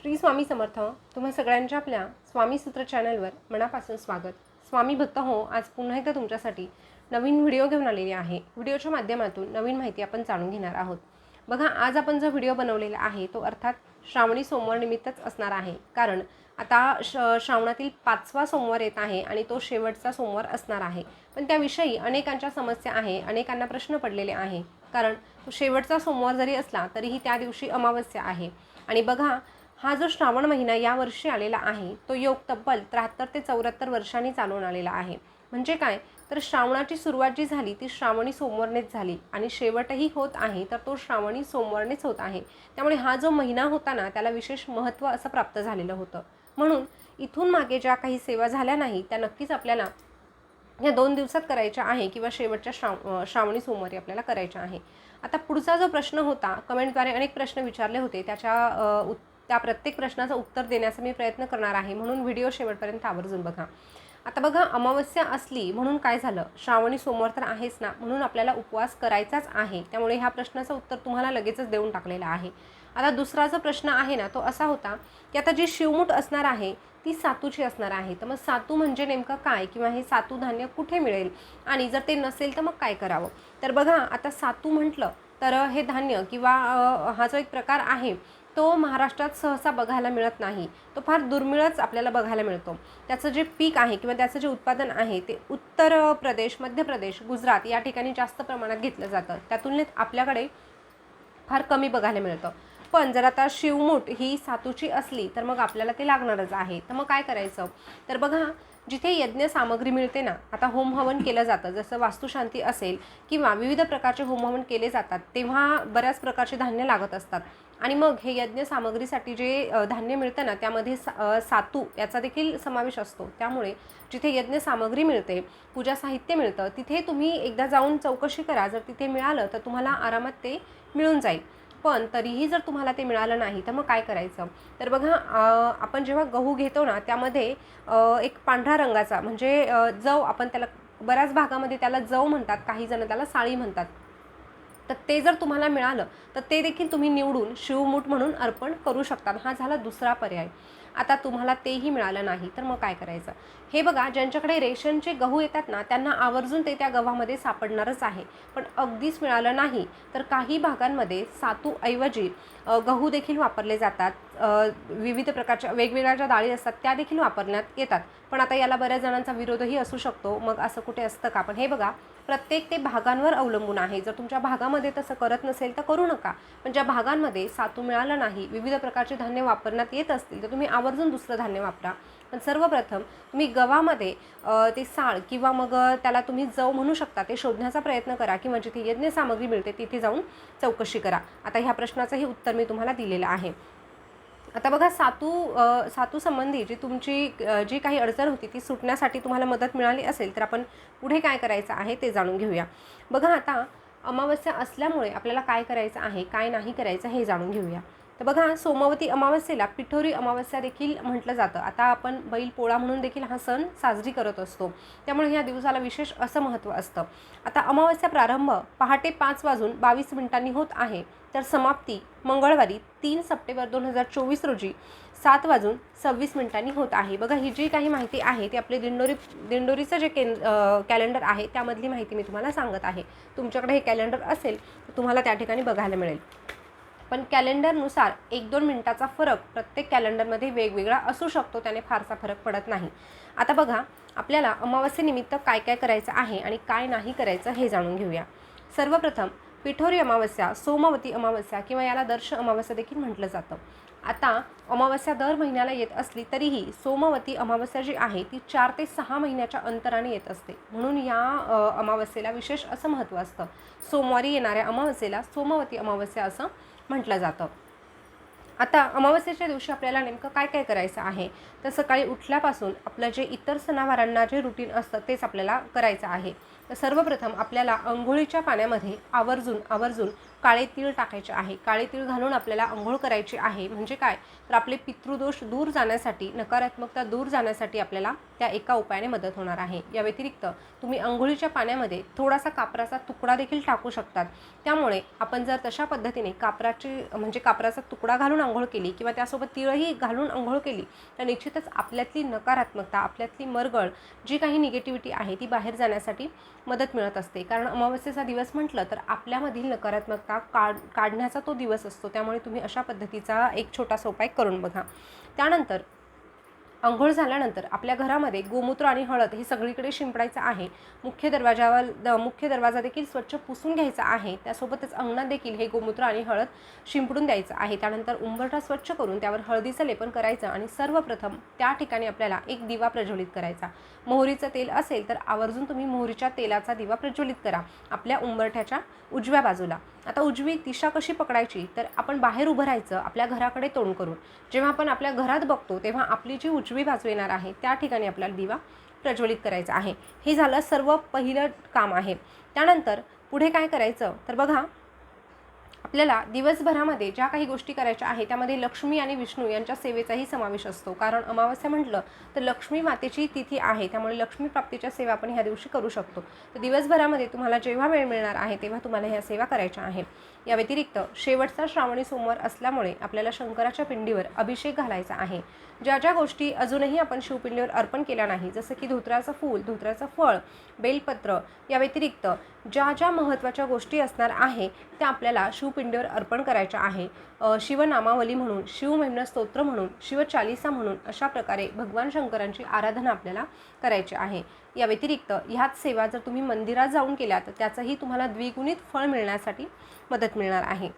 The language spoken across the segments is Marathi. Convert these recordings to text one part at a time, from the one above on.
श्री स्वामी समर्थ तुम्हा सगळ्यांच्या आपल्या स्वामी सूत्र चॅनलवर मनापासून स्वागत. स्वामी भक्त हो आज पुन्हा एकदा तुमच्यासाठी नवीन व्हिडिओ घेऊन आलेली आहे. व्हिडिओच्या माध्यमातून नवीन माहिती आपण जाणून घेणार आहोत. बघा आज आपण जो व्हिडिओ बनवलेला आहे तो अर्थात श्रावणी सोमवार निमित्तच असणार आहे. कारण आता श श्रावणातील पाचवा सोमवार येत आहे आणि तो शेवटचा सोमवार असणार आहे. पण त्याविषयी अनेकांच्या समस्या आहे अनेकांना प्रश्न पडलेले आहे. कारण तो शेवटचा सोमवार जरी असला तरीही त्या दिवशी अमावस्या आहे. आणि बघा हा जो श्रावण महिना यावर्षी आलेला आहे तो योग तब्बल त्र्याहत्तर ते चौऱ्याहत्तर वर्षांनी चालून आलेला आहे. म्हणजे काय? तर श्रावणाची सुरुवात जी झाली ती श्रावणी सोमवारनेच झाली आणि शेवटही होत आहे तर तो श्रावणी सोमवारनेच होत आहे. त्यामुळे हा जो महिना होता ना त्याला विशेष महत्त्व असं प्राप्त झालेलं होतं. म्हणून इथून मागे ज्या काही सेवा झाल्या नाही त्या नक्कीच आपल्याला या दोन दिवसात करायच्या आहे किंवा शेवटच्या श्राव श्रावणी सोमवारी आपल्याला करायच्या आहे. आता पुढचा जो प्रश्न होता कमेंटद्वारे अनेक प्रश्न विचारले होते त्याच्या उत् त्या प्रत्येक प्रश्नाचं उत्तर देण्याचा मी प्रयत्न करणार आहे. म्हणून व्हिडिओ शेवटपर्यंत आवर्जून बघा. आता बघा अमावस्या असली म्हणून काय झालं? श्रावणी सोमवार तर आहेच ना? म्हणून आपल्याला उपवास करायचाच आहे. त्यामुळे ह्या प्रश्नाचं उत्तर तुम्हाला लगेचच देऊन टाकलेलं आहे. आता दुसरा जो प्रश्न आहे ना तो असा होता की आता जी शिवमूठ असणार आहे ती सातूची असणार आहे. तर मग सातू म्हणजे नेमकं काय? किंवा हे सातू धान्य कुठे मिळेल? आणि जर ते नसेल तर मग काय करावं? तर बघा आता सातू म्हटलं तर हे धान्य किंवा हा जो एक प्रकार आहे तो महाराष्ट्रात सहसा बघायला मिळत नाही. तो फार दुर्मिळच आपल्याला बघायला मिळतो. त्याचं जे पीक आहे किंवा त्याचं जे उत्पादन आहे ते उत्तर प्रदेश मध्य प्रदेश गुजरात या ठिकाणी जास्त प्रमाणात घेतलं जातं. त्या तुलनेत आपल्याकडे फार कमी बघायला मिळतं. पण जर आता शिवमूठ ही सातूची असली तर मग आपल्याला ते लागणारच आहे. तर मग काय करायचं? तर बघा जिथे यज्ञ सामग्री मिळते ना आता होम हवन केलं जातं. जसं वास्तुशांती असेल किंवा विविध प्रकारचे होम हवन केले जातात तेव्हा बऱ्याच प्रकारचे धान्य लागत असतात. आणि मग हे यज्ञ सामग्रीसाठी जे धान्य मिळतं ना त्यामध्ये सा सातू याचा देखील समावेश असतो. त्यामुळे जिथे यज्ञ सामग्री मिळते पूजा साहित्य मिळतं तिथे तुम्ही एकदा जाऊन चौकशी करा. जर तिथे मिळालं तर तुम्हाला आरामात ते मिळून जाईल. पण तरीही जर तुम्हाला ते मिळालं नाही तर मग काय करायचं? तर बघा आपण जेव्हा गहू घेतो ना त्यामध्ये एक पांढरा रंगाचा म्हणजे जव आपण त्याला बऱ्याच भागामध्ये त्याला जव म्हणतात काही जण त्याला साळी म्हणतात. तर ते जर तुम्हाला मिळालं तर ते देखील तुम्ही निवडून शिवमूठ म्हणून अर्पण करू शकता. हा झाला दुसरा पर्याय. आता तुम्हाला तेही मिळालं नाही तर मग काय करायचं? हे बघा ज्यांच्याकडे रेशनचे गहू येतात ना त्यांना आवर्जून ते त्या गव्हामध्ये सापडणारच आहे. पण अगदीच मिळालं नाही तर काही भागांमध्ये सातूऐवजी गहू देखील वापरले जातात. विविध प्रकारच्या वेगवेगळ्या ज्या डाळी असतात त्या देखील वापरण्यात येतात. पण आता याला बऱ्याच जणांचा विरोधही असू शकतो. मग असं कुठे असतं का? पण हे बघा प्रत्येक ते भागांवर अवलंबून आहे. जर तुमच्या भागामध्ये तसं करत नसेल तर करू नका. पण ज्या भागांमध्ये सातू मिळालं नाही विविध प्रकारचे धान्य वापरण्यात येत असतील तर तुम्ही आवर्जून दुसरं धान्य वापरा. पण सर्वप्रथम तुम्ही गव्हामध्ये ते साळ किंवा मग त्याला तुम्ही जव म्हणू शकता ते शोधण्याचा प्रयत्न करा किंवा जिथे यज्ञ सामग्री मिळते तिथे जाऊन चौकशी करा. आता ह्या प्रश्नाचंही उत्तर मी तुम्हाला दिलेलं आहे. आता बघा सातू सातू संबंधी जी तुमची जी काही अडचण होती ती सुटण्यासाठी तुम्हाला मदत मिळाली असेल तर आपण पुढे काय करायचं आहे ते जाणून घेऊया. बघा आता अमावस्या असल्यामुळे आपल्याला काय करायचं आहे काय नाही करायचं हे जाणून घेऊया. तर बघा सोमवती अमावस्येला पिठोरी अमावस्या देखील म्हटलं जातं. आता आपण बैल पोळा म्हणून देखील हा सण साजरी करत असतो. त्यामुळे या दिवसाला विशेष असं महत्त्व असतं. आता अमावस्या प्रारंभ पहाटे पाच वाजून बावीस मिनिटांनी होत आहे. तर समाप्ती मंगळवारी तीन सप्टेंबर दोन हजार चोवीस रोजी सात वाजून सव्वीस मिनिटांनी होत आहे. बघा ही जी काही माहिती आहे ती आपली दिंडोरी दिंडोरीचं जे केन कॅलेंडर आहे त्यामधली माहिती मी तुम्हाला सांगत आहे. तुमच्याकडे हे कॅलेंडर असेल तर तुम्हाला त्या ठिकाणी बघायला मिळेल. पण कॅलेंडरनुसार एक दोन मिनटाचा फरक प्रत्येक कॅलेंडरमध्ये वेगवेगळा असू शकतो त्याने फारसा फरक पडत नाही. आता बघा आपल्याला अमावस्येनिमित्त काय काय करायचं आहे आणि काय नाही करायचं हे जाणून घेऊया. सर्वप्रथम पिठोरी अमावस्या सोमवती अमावस्या किंवा याला दर्श अमावस्या देखील म्हटलं जातं. आता अमावस्या दर महिन्याला येत असली तरीही सोमवती अमावस्या जी आहे ती चार ते सहा महिन्याच्या अंतराने येत असते. म्हणून या अमावस्येला विशेष असं महत्त्व असतं. सोमवारी येणाऱ्या अमावस्येला सोमवती अमावस्या असं म्हटलं जातं. आता अमावस्येच्या दिवशी आपल्याला नेमकं काय काय करायचं आहे? तर सकाळी उठल्यापासून आपलं जे इतर सणावारांना जे रुटीन असतं तेच आपल्याला करायचं आहे. तर सर्वप्रथम आपल्याला अंघोळीच्या पाण्यामध्ये आवर्जून आवर्जून काळे तीळ टाकायचे आहे. काळे तीळ घालून आपल्याला आंघोळ करायची आहे. म्हणजे काय? तर आपले पितृदोष दूर जाण्यासाठी नकारात्मकता दूर जाण्यासाठी आपल्याला त्या एका उपायाने मदत होणार आहे. या व्यतिरिक्त तुम्ही आंघोळीच्या पाण्यामध्ये थोडासा कापराचा तुकडा देखील टाकू शकतात. त्यामुळे आपण जर तशा पद्धतीने कापराची म्हणजे कापराचा तुकडा घालून आंघोळ केली किंवा त्यासोबत तिळही घालून आंघोळ केली तर निश्चितच आपल्यातली नकारात्मकता आपल्यातली मरगळ जी काही निगेटिव्हिटी आहे ती बाहेर जाण्यासाठी मदत मिळत असते. कारण अमावस्येचा दिवस म्हटलं तर आपल्यामधील नकारात्मकता काढ काढण्याचा तो दिवस असतो. त्यामुळे तुम्ही अशा पद्धतीचा एक छोटासा उपाय करून बघा. त्यानंतर आंघोळ झाल्यानंतर आपल्या घरामध्ये गोमूत्र आणि हळद हे सगळीकडे शिंपडायचं आहे. मुख्य दरवाजावर द मुख्य दरवाजा देखील स्वच्छ पुसून घ्यायचा आहे. त्यासोबतच अंगणात देखील हे गोमूत्र आणि हळद शिंपडून द्यायचं आहे. त्यानंतर उंबरठा स्वच्छ करून त्यावर हळदीचं लेपन करायचं आणि सर्वप्रथम त्या ठिकाणी आपल्याला एक दिवा प्रज्वलित करायचा. मोहरीचं तेल असेल तर आवर्जून तुम्ही मोहरीच्या तेलाचा दिवा प्रज्वलित करा. आपल्या उंबरठ्याच्या उजव्या बाजूला. आता उजवी दिशा कशी पकडायची? तर आपण बाहेर उभं राहायचं आपल्या घराकडे तोंड करून. जेव्हा आपण आपल्या घरात बघतो तेव्हा आपली जी उजवी बाजू येणार आहे त्या ठिकाणी आपल्याला दिवा प्रज्वलित करायचा आहे. हे झालं सर्व पहिलं काम आहे. त्यानंतर पुढे काय करायचं? तर बघा आपल्याला दिवसभरामध्ये ज्या काही गोष्टी करायच्या आहे त्यामध्ये लक्ष्मी आणि विष्णू यांच्या सेवेचाही समावेश असतो. कारण अमावस्या म्हटलं तर लक्ष्मी मातेची तिथी आहे त्यामुळे लक्ष्मी प्राप्तीच्या सेवा आपण ह्या दिवशी करू शकतो. तर दिवसभरामध्ये तुम्हाला जेव्हा वेळ मिळणार आहे तेव्हा तुम्हाला ह्या सेवा करायच्या आहे या व्यतिरिक्त शेवटचा श्रावणी सोमवार असल्यामुळे आपल्याला शंकराच्या पिंडीवर अभिषेक घालायचा आहे. ज्या ज्या गोष्टी अजूनही आपण शिवपिंडीवर अर्पण केल्या नाही जसं की धोत्राचं फूल धोत्राचं फळ बेलपत्र या व्यतिरिक्त ज्या ज्या महत्त्वाच्या गोष्टी असणार आहे त्या आपल्याला शिवपिंडीवर अर्पण करायच्या आहे. शिवनामावली म्हणून शिवमहिम्न स्तोत्र म्हणून शिवचालिसा म्हणून अशा प्रकारे भगवान शंकरांची आराधना आपल्याला करायची आहे. या व्यतिरिक्त ह्याच सेवा जर तुम्ही मंदिरात जाऊन केल्या तर त्याचंही तुम्हाला द्विगुणित फळ मिळण्यासाठी मदत मिळणार आहे.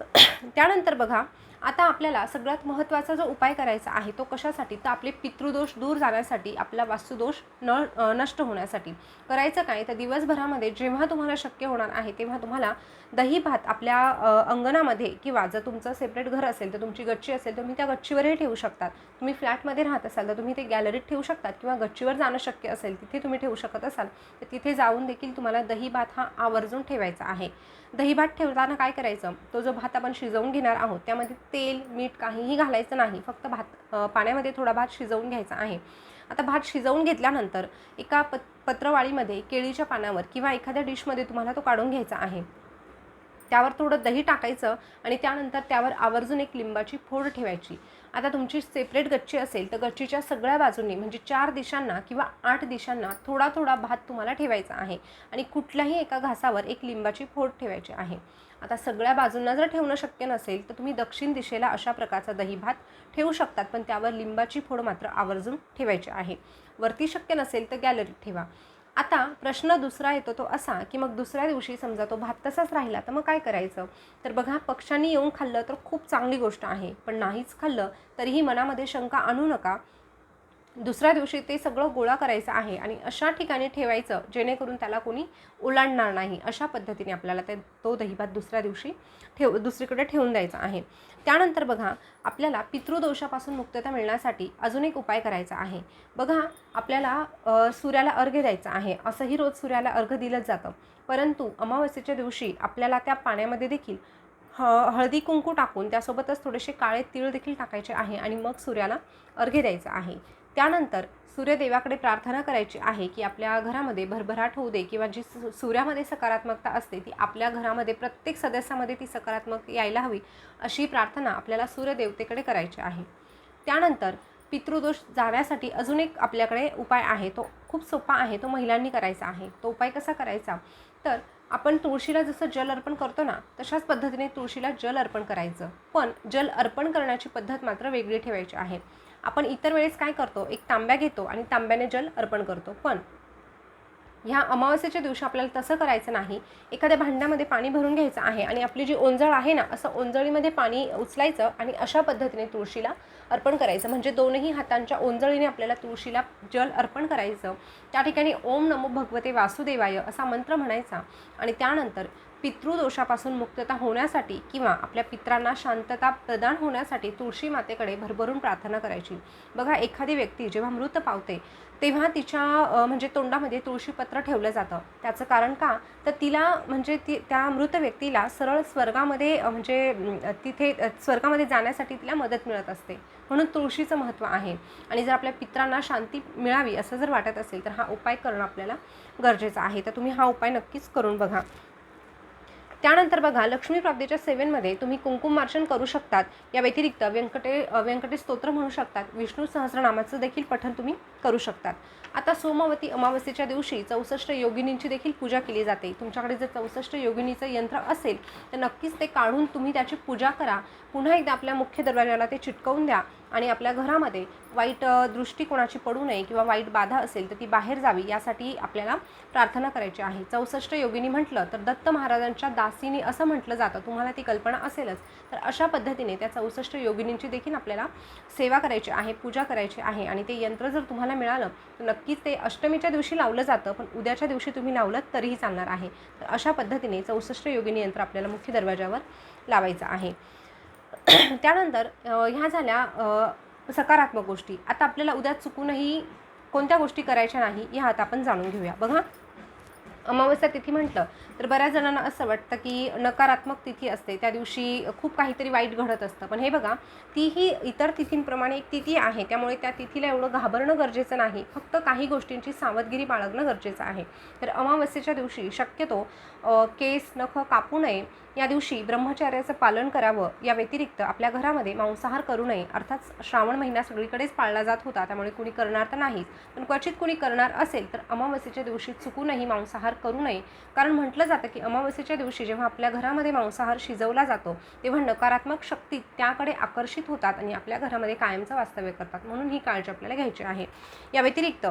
त्यानंतर बघा आता आपल्याला सगळ्यात महत्त्वाचा जो उपाय करायचा आहे तो कशासाठी? तर आपले पितृदोष दूर जाण्यासाठी आपला वास्तुदोष न नष्ट होण्यासाठी. करायचं काय? तर दिवसभरामध्ये जेव्हा तुम्हाला शक्य होणार आहे तेव्हा तुम्हाला दही भात आपल्या अंगणामध्ये किंवा जर तुमचं सेपरेट घर असेल तर तुमची गच्ची असेल तुम्ही त्या गच्चीवरही ठेवू शकतात. तुम्ही फ्लॅटमध्ये राहत असाल तर तुम्ही ते गॅलरीत ठेवू शकतात किंवा गच्चीवर जाणं शक्य असेल तिथे तुम्ही ठेवू शकत असाल तर तिथे जाऊन देखील तुम्हाला दही भात हा आवर्जून ठेवायचा आहे. दही भात ठेवताना काय करायचं? तो जो भात आपण शिजवून घेणार आहोत त्यामध्ये तेल मीठ काहीही घालायचं नाही. फक्त भात पाण्यामध्ये थोडा भात शिजवून घ्यायचा आहे. आता भात शिजवून घेतल्यानंतर एका पत पत्रवाळीमध्ये केळीच्या पानावर किंवा एखाद्या डिशमध्ये तुम्हाला तो काढून घ्यायचा आहे. त्यावर थोडं दही टाकायचं आणि त्यानंतर त्यावर आवर्जून एक लिंबाची फोड ठेवायची. आता तुमची सेपरेट गच्ची असेल तर गच्चीच्या सगळ्या बाजूंनी म्हणजे चार दिशांना किंवा आठ दिशांना थोडा थोडा भात तुम्हाला ठेवायचा आहे आणि कुठल्याही एका घासावर एक लिंबाची फोड ठेवायची आहे. आता सगळ्या बाजूंना जर ठेवणं शक्य नसेल तर तुम्ही दक्षिण दिशेला अशा प्रकारचा दही भात ठेवू शकतात पण त्यावर लिंबाची फोड मात्र आवर्जून ठेवायची आहे. वरती शक्य नसेल तर गॅलरीत ठेवा. आता प्रश्न दुसरा येतो तो असा की मग दुसऱ्या दिवशी समजा तो भात तसाच राहिला तर मग काय करायचं? तर बघा पक्ष्यांनी येऊन खाल्लं तर खूप चांगली गोष्ट आहे पण नाहीच खाल्लं तरीही मनामध्ये शंका आणू नका. दुसऱ्या दिवशी ते सगळं गोळा करायचं आहे आणि अशा ठिकाणी ठेवायचं जेणेकरून त्याला कोणी ओलांडणार नाही. अशा पद्धतीने आपल्याला ते तो दहीभात दुसऱ्या दिवशी ठेव दुसरीकडे ठेवून द्यायचा आहे. त्यानंतर बघा आपल्याला पितृदोषापासून मुक्तता मिळण्यासाठी अजून एक उपाय करायचा आहे. बघा आपल्याला सूर्याला अर्घ्य द्यायचा आहे. असंही रोज सूर्याला अर्घ्य दिलंच जातं. परंतु अमावस्येच्या दिवशी आपल्याला त्या पाण्यामध्ये देखील ह हळदी कुंकू टाकून त्यासोबतच थोडेसे काळे तीळ देखील टाकायचे आहे आणि मग सूर्याला अर्घ्य द्यायचं आहे. त्यानंतर सूर्यदेवाकडे प्रार्थना करायची आहे की आपल्या घरामध्ये भरभराट होऊ दे किंवा जी सूर्यामध्ये सकारात्मकता असते ती आपल्या घरामध्ये प्रत्येक सदस्यामध्ये ती सकारात्मक यायला हवी अशी प्रार्थना आपल्याला सूर्यदेवतेकडे करायची आहे. त्यानंतर पितृदोष जाण्यासाठी अजून एक आपल्याकडे उपाय आहे तो खूप सोपा आहे तो महिलांनी करायचा आहे. तो उपाय कसा करायचा? तर आपण तुळशीला जसं जल अर्पण करतो ना तशाच पद्धतीने तुळशीला जल अर्पण करायचं. पण जल अर्पण करण्याची पद्धत मात्र वेगळी ठेवायची आहे. आपण इतर वेळेस काय करतो? एक तांब्या घेतो आणि तांब्याने जल अर्पण करतो. पण ह्या अमावस्येच्या दिवशी आपल्याला तसं करायचं नाही. एखाद्या भांड्यामध्ये पाणी भरून घ्यायचं आहे आणि आपली जी ओंजळ आहे ना असं ओंजळीमध्ये पाणी उचलायचं आणि अशा पद्धतीने तुळशीला अर्पण करायचं. म्हणजे दोनही हातांच्या ओंजळीने आपल्याला तुळशीला जल अर्पण करायचं. त्या ठिकाणी ओम नमो भगवते वासुदेवाय असा मंत्र म्हणायचा आणि त्यानंतर पितृदोषापासून मुक्तता होण्यासाठी किंवा आपल्या पित्रांना शांतता प्रदान होण्यासाठी तुळशी मातेकडे भरभरून प्रार्थना करायची. बघा एखादी व्यक्ती जेव्हा मृत पावते तेव्हा तिच्या म्हणजे तोंडामध्ये तुळशीपत्र ठेवलं जातं. त्याचं कारण का? तर तिला म्हणजे ती त्या मृत व्यक्तीला सरळ स्वर्गामध्ये म्हणजे तिथे स्वर्गामध्ये जाण्यासाठी तिला मदत मिळत असते. म्हणून तुळशीचं महत्त्व आहे. आणि जर आपल्या पित्रांना शांती मिळावी असं जर वाटत असेल तर हा उपाय करणं आपल्याला गरजेचं आहे. तर तुम्ही हा उपाय नक्कीच करून बघा. त्यानंतर बघा लक्ष्मी प्राप्तीच्या सेवेमध्ये तुम्ही कुंकुमार्चन करू शकतात. या व्यतिरिक्त व्यंकटे व्यंकटे व्यंकटेश स्तोत्र म्हणू शकतात. विष्णू सहस्रनामाचं देखील पठण तुम्ही करू शकतात. आता सोमवती अमावस्येच्या दिवशी चौसष्ट योगिनींची देखील पूजा केली जाते. तुमच्याकडे जर चौसष्ट योगिनीचं यंत्र असेल तर नक्कीच ते काढून तुम्ही त्याची पूजा करा. पुन्हा एकदा आपल्या मुख्य दरवाजाला ते चिटकवून द्या. आणि आपल्या घरामध्ये वाईट दृष्टिकोणाची पडू नये किंवा वाईट बाधा असेल तर ती बाहेर जावी यासाठी आपल्याला प्रार्थना करायची आहे. चौसष्ट योगिनी म्हटलं तर दत्त महाराजांच्या दासीनी असं म्हटलं जातं. तुम्हाला ती कल्पना असेलच. तर अशा पद्धतीने त्या चौसष्ट योगिनींची देखील आपल्याला सेवा करायची आहे पूजा करायची आहे आणि ते यंत्र जर तुम्हाला मिळालं तर नक्कीच ते अष्टमीच्या दिवशी लावलं जातं पण उद्याच्या दिवशी तुम्ही लावलं तरीही चालणार आहे. तर अशा पद्धतीने चौसष्ट योगिनी यंत्र आपल्याला मुख्य दरवाजावर लावायचं आहे. त्यानंतर ह्या झाल्या सकारात्मक गोष्टी. आता आपल्याला उद्या चुकूनही कोणत्या गोष्टी करायच्या नाही या आता आपण जाणून घेऊया. बघा. अमावस्या तिथी म्हटलं तर बऱ्याच जणांना असं वाटतं की नकारात्मक तिथी असते. त्या दिवशी खूप काहीतरी वाईट घडत असतं. पण हे बघा ती ही इतर तिथींप्रमाणे एक तिथी आहे. त्यामुळे त्या तिथीला एवढं घाबरणं गरजेचं नाही. फक्त काही गोष्टींची सावधगिरी बाळगणं गरजेचं आहे. तर अमावस्येच्या दिवशी शक्यतो केस नख कापू नये. या दिवशी ब्रह्मचार्याचं पालन करावं. या व्यतिरिक्त आपल्या घरामध्ये मांसाहार करू नये. अर्थात श्रावण महिना सगळीकडेच पाळला जात होता. त्यामुळे कुणी करणार तर नाहीच. पण क्वचित कुणी करणार असेल तर अमावस्येच्या दिवशी चुकूनही मांसाहार करू नये. कारण म्हटलं जातं की अमावस्येच्या दिवशी जेव्हा आपल्या घरामध्ये मांसाहार शिजवला जातो तेव्हा नकारात्मक शक्ती त्याकडे आकर्षित होतात आणि आपल्या घरामध्ये कायमचं वास्तव्य करतात. म्हणून ही काळजी आपल्याला घ्यायची आहे. या व्यतिरिक्त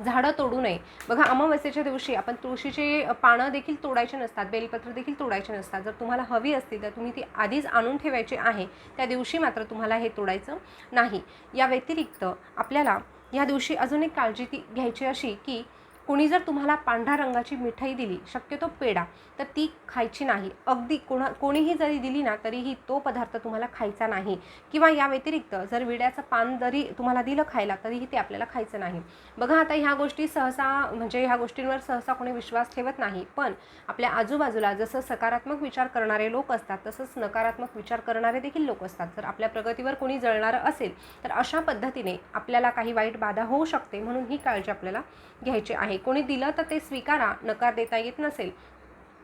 झाडं तोडू नये. बघा अमावस्येच्या दिवशी आपण तुळशीचे पानं देखील तोडायचे नसतात बेलपत्र देखील तोडायचे नसतात. जर तुम्हाला हवी असतील तर तुम्ही ती आधीच आणून ठेवायची आहे. त्या दिवशी मात्र तुम्हाला हे तोडायचं नाही. या व्यतिरिक्त आपल्याला या दिवशी अजून एक काळजी ती घ्यायची अशी की कुणी जर तुम्हाला पांढऱ्या रंगाची मिठाई दिली शक्यतो पेढा तर ती खायची नाही. अगदी कोणा कोणीही जरी दिली ना तरीही तो पदार्थ तुम्हाला खायचा नाही. किंवा या व्यतिरिक्त जर विड्याचं पान जरी तुम्हाला दिलं खायला तरीही ते आपल्याला खायचं नाही. बघा आता ह्या गोष्टी सहसा म्हणजे ह्या गोष्टींवर सहसा कोणी विश्वास ठेवत नाही. पण आपल्या आजूबाजूला जसं सकारात्मक विचार करणारे लोक असतात तसंच नकारात्मक विचार करणारे देखील लोक असतात. जर आपल्या प्रगतीवर कोणी जळणारं असेल तर अशा पद्धतीने आपल्याला काही वाईट बाधा होऊ शकते म्हणून ही काळजी आपल्याला घ्यायची आहे. आहे. कोणी दिलं तर ते स्वीकारा नकार देता येत नसेल.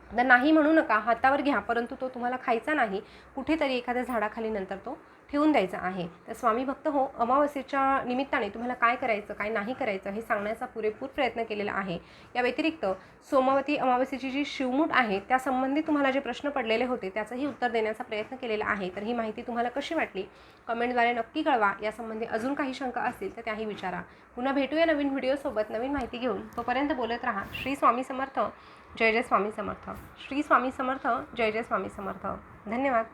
तर नाही म्हणू नका हातावर घ्या परंतु तो तुम्हाला खायचा नाही. कुठेतरी एखाद्या झाडाखाली नंतर तो ठेवून द्यायचा आहे. तर स्वामी भक्त हो अमावस्येच्या निमित्ताने तुम्हाला काय करायचं काय नाही करायचं हे सांगण्याचा पुरेपूर प्रयत्न केलेला आहे. या व्यतिरिक्त सोमावती अमावस्येची जी शिवमूठ आहे त्यासंबंधी तुम्हाला जे प्रश्न पडलेले होते त्याचंही उत्तर देण्याचा प्रयत्न केलेला आहे. तर ही माहिती तुम्हाला कशी वाटली? कमेंटद्वारे नक्की कळवा. यासंबंधी अजून काही शंका असतील तर त्याही विचारा. पुन्हा भेटूया नवीन व्हिडिओसोबत नवीन माहिती घेऊन. तोपर्यंत बोलत राहा. श्री स्वामी समर्थ. जय जय स्वामी समर्थ. श्री स्वामी समर्थ. जय जय स्वामी समर्थ. धन्यवाद.